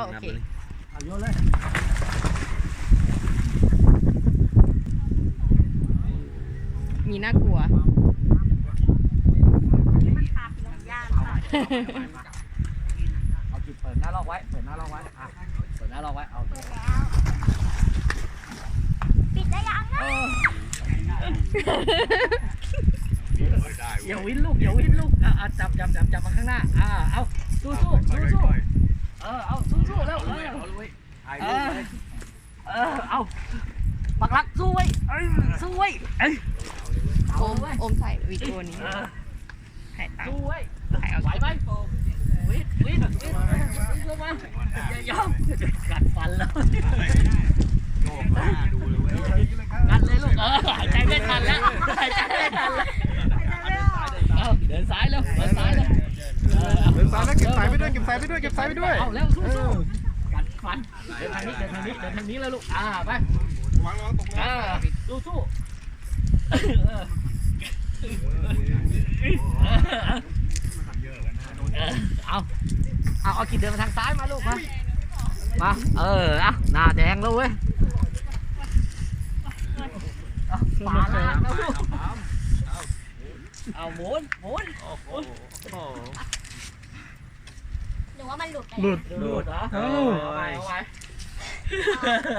อ๋อโอเคเอาโยนเลยมีน่ากลัวเอาจุดเปิดหน้าลอกไว้ เปิดหน้าลอกไว้อะเปิดหน้าลอกไว้ เอาปิดได้ยังนะอย่าวิ่นลูกอย่าวิ่นลูกอะอะจับจับจับจับมาข้างหน้า อ่า เอาสู้สู้สู้สู้เออ เอาสู้สู้แล้วเออ เออเออเอาปักหลักสู้ไว้เอ้ยสู้ไว้เอ้ยโอเอามไว้โอมถ่ายวิดีโอนี้เออถ่ายตามสู้ไว้ถ่ายเอาไหวไหมวิ่งวิ่งวิ่งวิ่งลงมาอย่ายอมกัดฟันแล้วกัดเลยลูกเออหายใจไม่ทันแล้วหายใจไม่ทันแล้วเอาเดินซ้ายแล้วเดินซ้ายแล้วเอออาเดินสายแล้วเก็บสายไปด้วยเก็บสายไปด้วยเก็บสายไปด้วยเอาแล้วสู้ันเดินทางนี้เดินทางนี้เดินทางนี้แล้วลูกอ่าไปวางวางตกลงอ่าสู้สู้เอาเอาเอากินเดินมาทางซ้ายมาลูกมามาเอออะหน้าแดงแล้วเว้ยเอาปาละแล้วเอาหมุนหมุนหรือ ว่ามันหลุดไป หลุด หลุดเหรอเอ้า เอาไว้เอาไว้